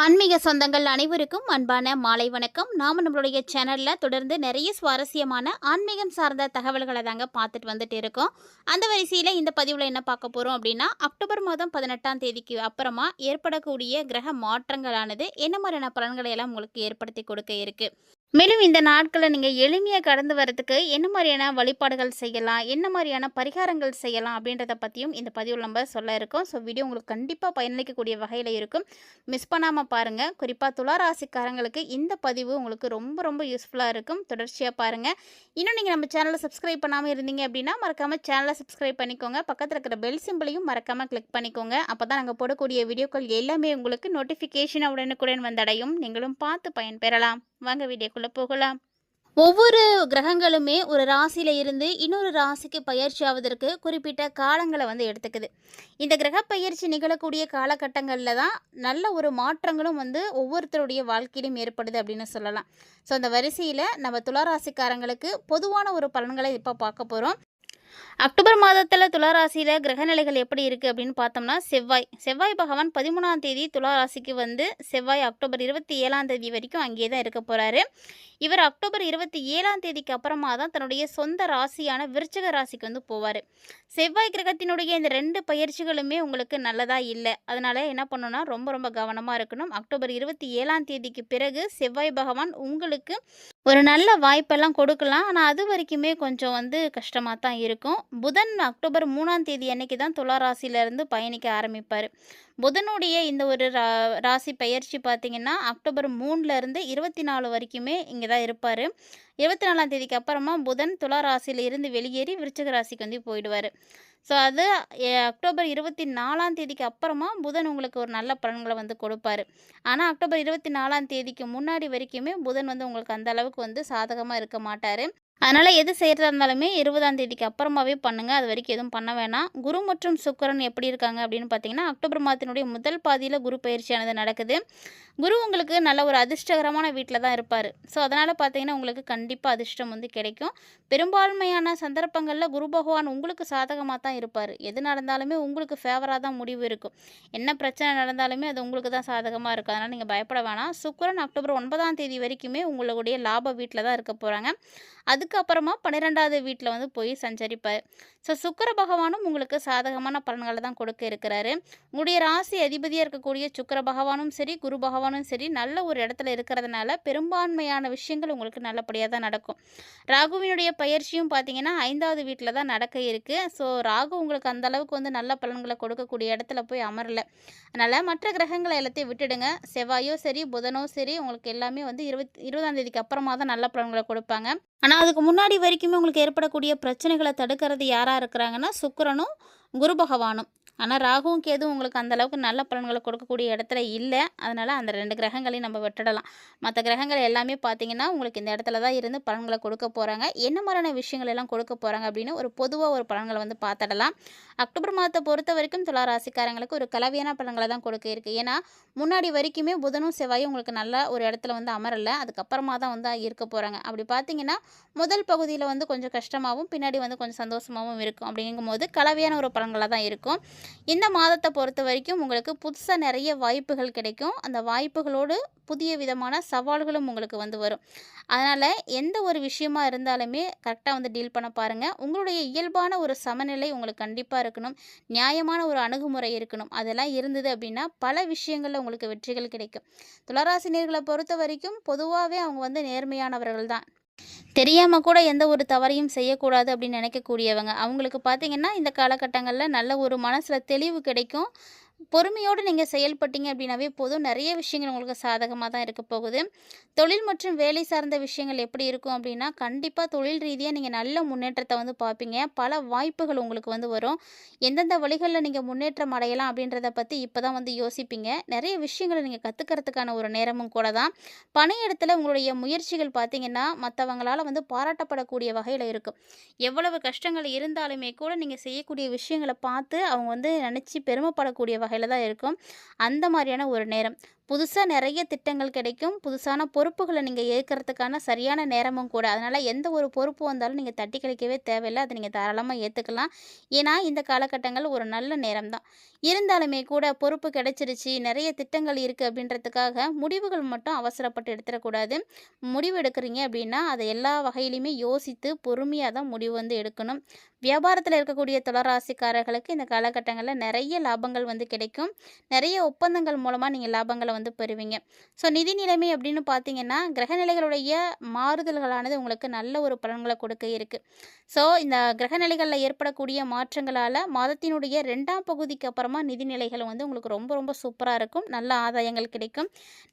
ஆன்மீக சொந்தங்கள் அனைவருக்கும் அன்பான மாலை வணக்கம். நாம் நம்மளுடைய சேனலில் தொடர்ந்து நிறைய சுவாரஸ்யமான ஆன்மீகம் சார்ந்த தகவல்களை தாங்க பார்த்துட்டு வந்துட்டு இருக்கோம். அந்த வரிசையில் இந்த பதிவில் என்ன பார்க்க போகிறோம் அப்படின்னா அக்டோபர் மாதம் பதினெட்டாம் தேதிக்கு அப்புறமா ஏற்படக்கூடிய கிரக மாற்றங்களானது என்ன மாதிரியான பலன்களை எல்லாம் உங்களுக்கு ஏற்படுத்தி கொடுக்க இருக்குது மேலும் இந்த நாட்களை நீங்கள் எளிமையாக கடந்து வரதுக்கு என்ன மாதிரியான வழிபாடுகள் செய்யலாம்? என்ன மாதிரியான பரிகாரங்கள் செய்யலாம்? அப்படின்றத பற்றியும் இந்த பதிவில் நம்ம சொல்ல இருக்கோம். ஸோ வீடியோ உங்களுக்கு கண்டிப்பாக பயனளிக்கக்கூடிய வகையில் இருக்கும். மிஸ் பண்ணாமல் பாருங்கள் குறிப்பாக துளாராசிக்காரங்களுக்கு இந்த பதிவு உங்களுக்கு ரொம்ப ரொம்ப யூஸ்ஃபுல்லாக இருக்கும். தொடர்ச்சியாக பாருங்கள் இன்னும் நீங்கள் நம்ம சேனலை சப்ஸ்கிரைப் பண்ணாமல் இருந்தீங்க அப்படின்னா மறக்காமல் சேனலை சப்ஸ்கிரைப் பண்ணிக்கோங்க. பக்கத்தில் இருக்கிற பெல் சிம்பிளையும் மறக்காமல் கிளிக் பண்ணிக்கோங்க. அப்போ தான் நாங்கள் போடக்கூடிய வீடியோக்கள் எல்லாமே உங்களுக்கு நோட்டிஃபிகேஷன் உடனுக்குடன் வந்தடையும். நீங்களும் பார்த்து பயன்பெறலாம். வாங்க வீடியோக்குள்ளே போகலாம். ஒவ்வொரு கிரகங்களுமே ஒரு ராசியில் இருந்து இன்னொரு ராசிக்கு பயிற்சி ஆவதற்கு குறிப்பிட்ட காலங்களை வந்து எடுத்துக்குது. இந்த கிரக பயிற்சி நிகழக்கூடிய காலகட்டங்களில் தான் நல்ல ஒரு மாற்றங்களும் வந்து ஒவ்வொருத்தருடைய வாழ்க்கையிலும் ஏற்படுது அப்படின்னு சொல்லலாம். ஸோ அந்த வரிசையில் நம்ம துளாராசிக்காரங்களுக்கு பொதுவான ஒரு பலன்களை இப்போ பார்க்க போகிறோம் அக்டோபர் மாதத்தில் துளாராசியில் கிரகநிலைகள் எப்படி இருக்குது அப்படின்னு பார்த்தோம்னா செவ்வாய். செவ்வாய் பகவான் பதிமூணாம் தேதி துளாராசிக்கு வந்து செவ்வாய் அக்டோபர் இருபத்தி ஏழாம் தேதி வரைக்கும் அங்கேயே தான் இருக்க போகிறாரு இவர் அக்டோபர் இருபத்தி ஏழாம் தேதிக்கு அப்புறமா தான் தன்னுடைய சொந்த ராசியான விருச்சக ராசிக்கு வந்து போவார். செவ்வாய் கிரகத்தினுடைய இந்த ரெண்டு பயிற்சிகளுமே உங்களுக்கு நல்லதாக இல்லை. அதனால் என்ன பண்ணணும்னா ரொம்ப ரொம்ப கவனமாக இருக்கணும். அக்டோபர் இருபத்தி ஏழாம் தேதிக்கு பிறகு செவ்வாய் பகவான் உங்களுக்கு ஒரு நல்ல வாய்ப்பெல்லாம் கொடுக்கலாம். ஆனால் அது வரைக்குமே கொஞ்சம் வந்து கஷ்டமாக தான் இருக்கும். புதன் அக்டோபர் மூணாம் தேதி அன்னைக்கு தான் துலா ராசியிலேருந்து பயணிக்க ஆரம்பிப்பார். புதனுடைய இந்த ஒரு ரா ராசி பயிற்சி பார்த்திங்கன்னா அக்டோபர் மூணுலேருந்து இருபத்தி நாலு வரைக்குமே இங்கே தான் இருப்பார். இருபத்தி நாலாம் தேதிக்கு அப்புறமா புதன் துலா ராசியில் இருந்து வெளியேறி விருச்சக ராசிக்கு வந்து போயிடுவார். ஸோ அது அக்டோபர் இருபத்தி நாலாம் தேதிக்கு அப்புறமா புதன் உங்களுக்கு ஒரு நல்ல பலன்களை வந்து கொடுப்பாரு. ஆனால் அக்டோபர் இருபத்தி நாலாம் தேதிக்கு முன்னாடி வரைக்குமே புதன் வந்து உங்களுக்கு அந்த அளவுக்கு வந்து சாதகமாக இருக்க மாட்டார். அதனால் எது செய்கிறதா இருந்தாலுமே இருபதாம் தேதிக்கு அப்புறமாவே பண்ணுங்கள் அது வரைக்கும் எதுவும் பண்ண வேணாம். குரு மற்றும் சுக்கரன் எப்படி இருக்காங்க அப்படின்னு பார்த்தீங்கன்னா அக்டோபர் மாதத்தினுடைய முதல் பாதியில் குரு பயிற்சியானது நடக்குது. குரு உங்களுக்கு நல்ல ஒரு அதிர்ஷ்டகரமான வீட்டில் தான் இருப்பார். ஸோ அதனால் பார்த்தீங்கன்னா உங்களுக்கு கண்டிப்பாக அதிர்ஷ்டம் வந்து கிடைக்கும். பெரும்பான்மையான சந்தர்ப்பங்களில் குரு பகவான் உங்களுக்கு சாதகமாக தான் இருப்பார். எது நடந்தாலுமே உங்களுக்கு ஃபேவராக தான் முடிவு இருக்கும். என்ன பிரச்சனை நடந்தாலுமே அது உங்களுக்கு தான் சாதகமாக இருக்கும். அதனால் நீங்கள் பயப்பட வேணாம். சுக்கரன் அக்டோபர் ஒன்பதாம் தேதி வரைக்குமே உங்களுடைய லாப வீட்டில் தான் இருக்க போகிறாங்க அது அதுக்கப்புறமா பன்னிரெண்டாவது வீட்டில் வந்து போய் சஞ்சரிப்பார். ஸோ சுக்கர பகவானும் உங்களுக்கு சாதகமான பலன்களை தான் கொடுக்க இருக்கிறாரு. உங்களுடைய ராசி அதிபதியாக இருக்கக்கூடிய சுக்கர பகவானும் சரி குரு பகவானும் சரி நல்ல ஒரு இடத்துல இருக்கிறதுனால பெரும்பான்மையான விஷயங்கள் உங்களுக்கு நல்லபடியாக தான் நடக்கும். ராகுவினுடைய பயிற்சியும் பார்த்தீங்கன்னா ஐந்தாவது வீட்டில் தான் நடக்க இருக்குது ஸோ ராகு உங்களுக்கு அந்த அளவுக்கு வந்து நல்ல பலன்களை கொடுக்கக்கூடிய இடத்துல போய் அமரல. அதனால் மற்ற கிரகங்களை எல்லாத்தையும் விட்டுடுங்க. செவ்வாயோ சரி புதனோ சரி உங்களுக்கு எல்லாமே வந்து இருபத் இருபதாம் தேதிக்கு அப்புறமா தான் நல்ல பலன்களை கொடுப்பாங்க. ஆனால் அதுக்கு முன்னாடி வரைக்குமே உங்களுக்கு ஏற்படக்கூடிய பிரச்சனைகளை தடுக்கிறது யாராக இருக்கிறாங்கன்னா சுக்கிரனும் குரு பகவானும். ஆனால் ராகுவும் கேதுவும் உங்களுக்கு அந்தளவுக்கு நல்ல பலன்களை கொடுக்கக்கூடிய இடத்துல இல்லை. அதனால் அந்த ரெண்டு கிரகங்களையும் நம்ம விட்டுடலாம். மற்ற கிரகங்கள் எல்லாமே பார்த்தீங்கன்னா உங்களுக்கு இந்த இடத்துல தான் இருந்து பலன்களை கொடுக்க போகிறாங்க என்ன மாதிரியான விஷயங்கள் எல்லாம் கொடுக்க போகிறாங்க அப்படின்னு ஒரு பொதுவாக ஒரு பலன்களை வந்து பார்த்துடலாம் அக்டோபர் மாதத்தை பொறுத்த வரைக்கும் துளாராசிக்காரங்களுக்கு ஒரு கலவையான பலன்களை தான் கொடுக்க இருக்குது ஏன்னா முன்னாடி வரைக்குமே புதனும் செவ்வாயும் உங்களுக்கு நல்ல ஒரு இடத்துல வந்து அமரல. அதுக்கப்புறமா தான் வந்து இருக்க போகிறாங்க அப்படி பார்த்தீங்கன்னா முதல் பகுதியில் வந்து கொஞ்சம் கஷ்டமாகவும் பின்னாடி வந்து கொஞ்சம் சந்தோஷமாகவும் இருக்கும். அப்படிங்கும்போது கலவையான ஒரு பலன்களாக தான் இருக்கும். இந்த மாதத்தை பொறுத்த வரைக்கும் உங்களுக்கு புதுசாக நிறைய வாய்ப்புகள் கிடைக்கும். அந்த வாய்ப்புகளோடு புதிய விதமான சவால்களும் உங்களுக்கு வந்து வரும். அதனால் எந்த ஒரு விஷயமா இருந்தாலுமே கரெக்டாக வந்து டீல் பண்ண பாருங்கள் உங்களுடைய இயல்பான ஒரு சமநிலை உங்களுக்கு கண்டிப்பாக இருக்கணும். நியாயமான ஒரு அணுகுமுறை இருக்கணும். அதெல்லாம் இருந்தது அப்படின்னா பல விஷயங்களில் உங்களுக்கு வெற்றிகள் கிடைக்கும். துளராசினியர்களை பொறுத்த வரைக்கும் பொதுவாகவே அவங்க வந்து நேர்மையானவர்கள் தான். தெரியாமல் கூட எந்த ஒரு தவறையும் செய்யக்கூடாது அப்படின்னு நினைக்கக்கூடியவங்க. அவங்களுக்கு பார்த்திங்கன்னா இந்த காலகட்டங்களில் நல்ல ஒரு மனசில் தெளிவு கிடைக்கும். பொறுமையோடு நீங்கள் செயல்பட்டீங்க அப்படின்னாவே போதும். நிறைய விஷயங்கள் உங்களுக்கு சாதகமாக தான் இருக்க போகுது. தொழில் மற்றும் வேலை சார்ந்த விஷயங்கள் எப்படி இருக்கும் அப்படின்னா கண்டிப்பாக தொழில் ரீதியாக நீங்கள் நல்ல முன்னேற்றத்தை வந்து பார்ப்பீங்க. பல வாய்ப்புகள் உங்களுக்கு வந்து வரும். எந்தெந்த வழிகளில் நீங்கள் முன்னேற்றம் அடையலாம் அப்படின்றத பற்றி இப்போ தான் வந்து யோசிப்பீங்க. நிறைய விஷயங்களை நீங்கள் கற்றுக்கிறதுக்கான ஒரு நேரமும் கூட தான். பணியிடத்தில் உங்களுடைய முயற்சிகள் பார்த்தீங்கன்னா மற்றவங்களால் வந்து பாராட்டப்படக்கூடிய வகையில் இருக்கும். எவ்வளவு கஷ்டங்கள் இருந்தாலுமே கூட நீங்கள் செய்யக்கூடிய விஷயங்களை பார்த்து அவங்க வந்து நினச்சி பெருமைப்படக்கூடிய வகையில் தான் இருக்கும். அந்த மாதிரியான ஒரு நேரம். புதுசாக நிறைய திட்டங்கள் கிடைக்கும். புதுசான பொறுப்புகளை நீங்கள் ஏற்கிறதுக்கான சரியான நேரமும் கூட. அதனால் எந்த ஒரு பொறுப்பு வந்தாலும் நீங்கள் தட்டி கழிக்கவே தேவையில்லை. அதை நீங்கள் தாராளமாக ஏற்றுக்கலாம் ஏன்னா இந்த காலகட்டங்கள் ஒரு நல்ல நேரம் தான். இருந்தாலுமே கூட பொறுப்பு கிடைச்சிருச்சு. நிறைய திட்டங்கள் இருக்குது அப்படின்றதுக்காக முடிவுகள் மட்டும் அவசரப்பட்டு எடுத்துடக்கூடாது. முடிவு எடுக்கிறீங்க அப்படின்னா அதை எல்லா வகையிலையுமே யோசித்து பொறுமையாக தான் முடிவு வந்து எடுக்கணும். வியாபாரத்தில் இருக்கக்கூடிய துளராசிக்காரர்களுக்கு இந்த காலகட்டங்களில் நிறைய லாபங்கள் வந்து கிடைக்கும் கிடைக்கும். நிறைய ஒப்பந்தங்கள் மூலமாக நீங்கள் லாபங்களை வந்து பெறுவீங்க. ஸோ நிதி நிலைமை அப்படின்னு பார்த்தீங்கன்னா கிரகநிலைகளுடைய மாறுதல்களானது உங்களுக்கு நல்ல ஒரு பலன்களை கொடுக்க இருக்குது ஸோ இந்த கிரகநிலைகளில் ஏற்படக்கூடிய மாற்றங்களால் மாதத்தினுடைய ரெண்டாம் பகுதிக்கு அப்புறமா நிதிநிலைகள் வந்து உங்களுக்கு ரொம்ப ரொம்ப சூப்பராக இருக்கும். நல்ல ஆதாயங்கள் கிடைக்கும்.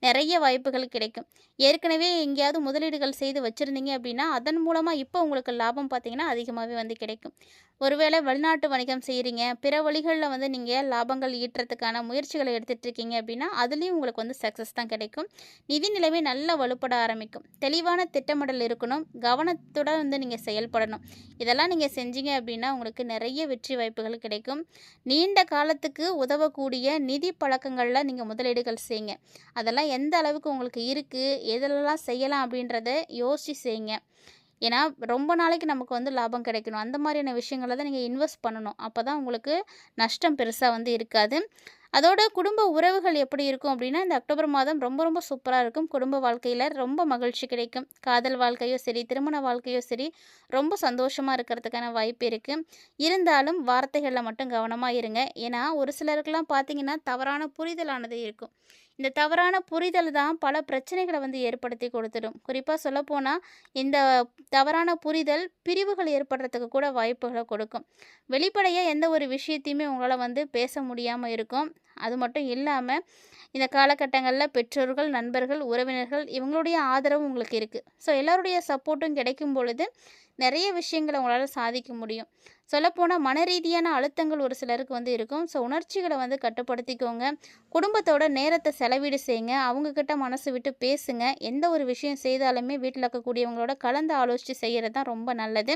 நிறைய வாய்ப்புகள் கிடைக்கும். ஏற்கனவே எங்கேயாவது முதலீடுகள் செய்து வச்சுருந்தீங்க அப்படின்னா அதன் மூலமாக இப்போ உங்களுக்கு லாபம் பார்த்தீங்கன்னா அதிகமாகவே வந்து கிடைக்கும். ஒருவேளை வெளிநாட்டு வணிகம் செய்கிறீங்க பிற வழிகளில் வந்து நீங்கள் லாபங்கள் ஈட்டுறதுக்கான முயற்சிகளை எடுத்துகிட்டு இருக்கீங்க அப்படின்னா அதுலேயும் உங்களுக்கு வந்து சக்ஸஸ் தான் கிடைக்கும். நிதி நிலைமை நல்லா வலுப்பட ஆரம்பிக்கும். தெளிவான திட்டமிடல் இருக்கணும். கவனத்துடன் வந்து நீங்கள் செயல்படணும். இதெல்லாம் நீங்கள் செஞ்சீங்க அப்படின்னா உங்களுக்கு நிறைய வெற்றி வாய்ப்புகள் கிடைக்கும். நீண்ட காலத்துக்கு உதவக்கூடிய நிதி பழக்கங்களில் நீங்கள் முதலீடுகள் செய்யுங்க. அதெல்லாம் எந்த அளவுக்கு உங்களுக்கு இருக்குது எதெல்லாம் செய்யலாம் அப்படின்றத யோசித்து செய்யுங்க. ஏன்னா ரொம்ப நாளைக்கு நமக்கு வந்து லாபம் கிடைக்கணும். அந்த மாதிரியான விஷயங்களை தான் நீங்கள் இன்வெஸ்ட் பண்ணணும். அப்போ தான் உங்களுக்கு நஷ்டம் பெருசாக வந்து இருக்காது. அதோட குடும்ப உறவுகள் எப்படி இருக்கும் அப்படின்னா இந்த அக்டோபர் மாதம் ரொம்ப ரொம்ப சூப்பராக இருக்கும். குடும்ப வாழ்க்கையில் ரொம்ப மகிழ்ச்சி கிடைக்கும். காதல் வாழ்க்கையோ சரி திருமண வாழ்க்கையோ சரி ரொம்ப சந்தோஷமாக இருக்கிறதுக்கான வாய்ப்பு இருக்குது இருந்தாலும் வார்த்தைகளில் மட்டும் கவனமாக இருங்க. ஏன்னா ஒரு சிலருக்கெல்லாம் பார்த்தீங்கன்னா தவறான புரிதலானது இருக்கும். இந்த தவறான புரிதல் தான் பல பிரச்சனைகளை வந்து ஏற்படுத்தி கொடுத்துடும். குறிப்பாக சொல்லப்போனால் இந்த தவறான புரிதல் பிரிவுகள் ஏற்படுறதுக்கு கூட வாய்ப்புகளை கொடுக்கும். வெளிப்படையாக எந்த ஒரு விஷயத்தையுமே உங்களால் வந்து பேச முடியாமல் இருக்கும். அது மட்டும் இல்லாமல் இந்த காலகட்டங்களில் பெற்றோர்கள் நண்பர்கள் உறவினர்கள் இவங்களுடைய ஆதரவும் உங்களுக்கு இருக்குது ஸோ எல்லோருடைய சப்போர்ட்டும் கிடைக்கும் பொழுது நிறைய விஷயங்களை உங்களால் சாதிக்க முடியும். சொல்லப்போனால் மன ரீதியான அழுத்தங்கள் ஒரு சிலருக்கு வந்து இருக்கும். ஸோ உணர்ச்சிகளை வந்து கட்டுப்படுத்திக்கோங்க. குடும்பத்தோட நேரத்தை செலவீடு செய்யுங்க அவங்கக்கிட்ட மனசு விட்டு பேசுங்க. எந்த ஒரு விஷயம் செய்தாலுமே வீட்டில் இருக்கக்கூடியவங்களோட கலந்து ஆலோசித்து செய்கிறது தான் ரொம்ப நல்லது.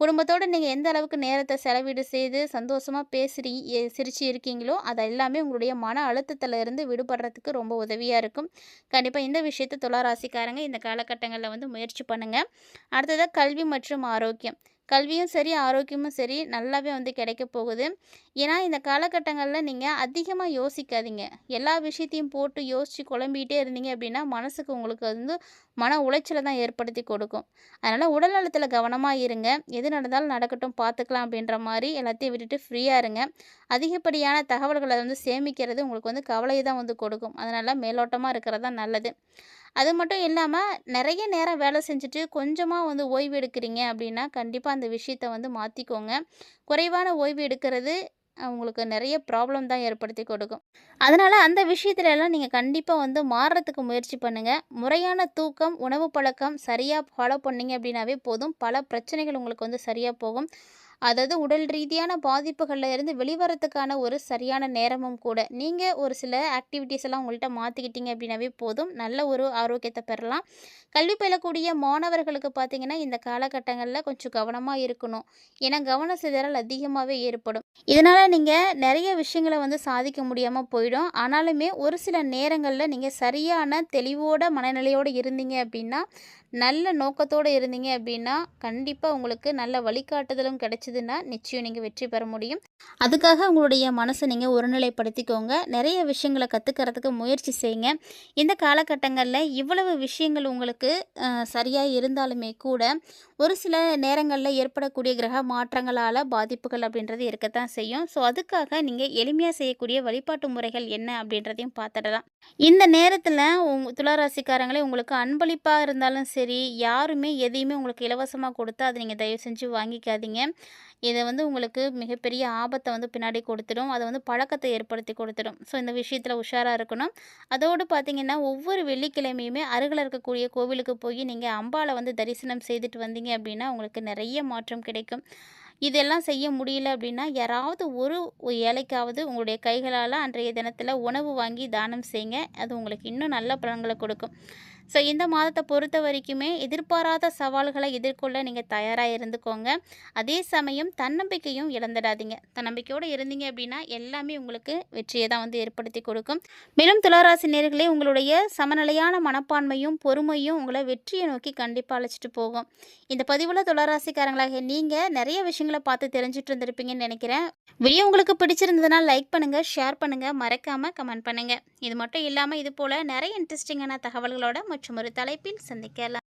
குடும்பத்தோடு நீங்கள் எந்த அளவுக்கு நேரத்தை செலவீடு செய்து சந்தோஷமாக பேசுறீ சிரிச்சு இருக்கீங்களோ அதை எல்லாமே உங்களுடைய மன அழுத்தத்தில் இருந்து விடுபடுறதுக்கு ரொம்ப உதவியாக இருக்கும். கண்டிப்பாக இந்த விஷயத்தை துளாராசிக்காரங்க இந்த காலகட்டங்களில் வந்து முயற்சி பண்ணுங்கள் அடுத்ததாக கல்வி மற்றும் ஆரோக்கியம். கல்வியும் சரி ஆரோக்கியமும் சரி நல்லாவே வந்து கிடைக்க போகுது. ஏன்னா இந்த காலகட்டங்களில் நீங்கள் அதிகமாக யோசிக்காதீங்க. எல்லா விஷயத்தையும் போட்டு யோசித்து குழம்பிக்கிட்டே இருந்தீங்க அப்படின்னா மனசுக்கு உங்களுக்கு வந்து மன உளைச்சலை தான் ஏற்படுத்தி கொடுக்கும். அதனால் உடல் நலத்தில் கவனமாக இருங்க. எது நடந்தாலும் நடக்கட்டும் பார்த்துக்கலாம் அப்படின்ற மாதிரி எல்லாத்தையும் விட்டுட்டு ஃப்ரீயாக இருங்க. அதிகப்படியான தகவல்களை வந்து சேமிக்கிறது உங்களுக்கு வந்து கவலையை தான் வந்து கொடுக்கும். அதனால் மேலோட்டமாக இருக்கிறது தான் நல்லது. அது மட்டும் இல்லாமல் நிறைய நேரம் வேலை செஞ்சுட்டு கொஞ்சமாக வந்து ஓய்வு எடுக்கிறீங்க அப்படின்னா கண்டிப்பாக அந்த விஷயத்தை வந்து மாற்றிக்கோங்க குறைவான ஓய்வு எடுக்கிறது அவங்களுக்கு உங்களுக்கு நிறைய ப்ராப்ளம் தான் ஏற்படுத்தி கொடுக்கும். அதனால் அந்த விஷயத்துல எல்லாம் நீங்கள் கண்டிப்பாக வந்து மாறுறதுக்கு முயற்சி பண்ணுங்கள் முறையான தூக்கம் உணவு பழக்கம் சரியாக ஃபாலோ பண்ணீங்க அப்படின்னாவே போதும். பல பிரச்சனைகள் உங்களுக்கு வந்து சரியாக போகும். அதாவது உடல் ரீதியான பாதிப்புகளில் இருந்து வெளிவரத்துக்கான ஒரு சரியான நேரமும் கூட. நீங்கள் ஒரு சில ஆக்டிவிட்டீஸ் எல்லாம் உங்கள்கிட்ட மாற்றிக்கிட்டீங்க அப்படின்னாவே போதும். நல்ல ஒரு ஆரோக்கியத்தை பெறலாம். கல்வி பயிலக்கூடிய மாணவர்களுக்கு பார்த்தீங்கன்னா இந்த காலகட்டங்களில் கொஞ்சம் கவனமாக இருக்கணும். ஏன்னா கவன சிதறல் அதிகமாகவே ஏற்படும். இதனால் நீங்கள் நிறைய விஷயங்களை வந்து சாதிக்க முடியாமல் போயிடும். ஆனாலுமே ஒரு சில நேரங்களில் நீங்கள் சரியான தெளிவோட மனநிலையோடு இருந்தீங்க அப்படின்னா நல்ல நோக்கத்தோடு இருந்தீங்க அப்படின்னா கண்டிப்பாக உங்களுக்கு நல்ல வழிகாட்டுதலும் கிடைச்சிதுன்னா நிச்சயம் நீங்கள் வெற்றி பெற முடியும். அதுக்காக உங்களுடைய மனசை நீங்கள் ஒருநிலைப்படுத்திக்கோங்க. நிறைய விஷயங்களை கற்றுக்கிறதுக்கு முயற்சி செய்யுங்க. இந்த காலகட்டங்களில் இவ்வளவு விஷயங்கள் உங்களுக்கு சரியாக இருந்தாலுமே கூட ஒரு சில நேரங்களில் ஏற்படக்கூடிய கிரக மாற்றங்களால் பாதிப்புகள் அப்படின்றது இருக்கத்தான் செய்யும். ஸோ அதுக்காக நீங்கள் எளிமையாக செய்யக்கூடிய வழிபாட்டு முறைகள் என்ன அப்படின்றதையும் பார்த்துடலாம். இந்த நேரத்தில் உங் துளாராசிக்காரங்களே உங்களுக்கு அன்பளிப்பாக இருந்தாலும் சரி சரி யாருமே எதையுமே உங்களுக்கு இலவசமாக கொடுத்தா அதை நீங்கள் தயவு செஞ்சு வாங்கிக்காதீங்க. இதை வந்து உங்களுக்கு மிகப்பெரிய ஆபத்தை வந்து பின்னாடி கொடுத்துடும். அதை வந்து பழக்கத்தை ஏற்படுத்தி கொடுத்துடும். ஸோ இந்த விஷயத்தில் உஷாராக இருக்கணும். அதோடு பார்த்தீங்கன்னா ஒவ்வொரு வெள்ளிக்கிழமையுமே அருகில் இருக்கக்கூடிய கோவிலுக்கு போய் நீங்கள் அம்பாளை வந்து தரிசனம் செய்துட்டு வந்தீங்க அப்படின்னா உங்களுக்கு நிறைய மாற்றம் கிடைக்கும். இதெல்லாம் செய்ய முடியல அப்படின்னா யாராவது ஒரு ஏழைக்காவது உங்களுடைய கைகளால் அன்றைய தினத்தில் உணவு வாங்கி தானம் செய்யுங்க அது உங்களுக்கு இன்னும் நல்ல பலன்களை கொடுக்கும். ஸோ இந்த மாதத்தை பொறுத்த வரைக்குமே எதிர்பாராத சவால்களை எதிர்கொள்ள நீங்கள் தயாராக இருந்துக்கோங்க. அதே சமயம் தன்னம்பிக்கையும் இழந்துடாதீங்க. தன்னம்பிக்கையோடு இருந்தீங்க அப்படின்னா எல்லாமே உங்களுக்கு வெற்றியை தான் வந்து ஏற்படுத்தி கொடுக்கும். மேலும் துளாராசி நேர்களே உங்களுடைய சமநிலையான மனப்பான்மையும் பொறுமையும் உங்களை வெற்றியை நோக்கி கண்டிப்பாக அழைச்சிட்டு போகும். இந்த பதிவில் துளாராசிக்காரங்களாக நீங்கள் நிறைய விஷயங்களை பார்த்து தெரிஞ்சுட்டு இருந்திருப்பீங்கன்னு நினைக்கிறேன். வீடியோ உங்களுக்கு பிடிச்சிருந்ததுன்னா லைக் பண்ணுங்கள் ஷேர் பண்ணுங்கள் மறக்காமல் கமெண்ட் பண்ணுங்கள் இது மட்டும் இல்லாமல் இது போல் நிறைய இன்ட்ரெஸ்டிங்கான தகவல்களோட மற்றும் ஒரு தலைப்பில் சந்திக்கலாம்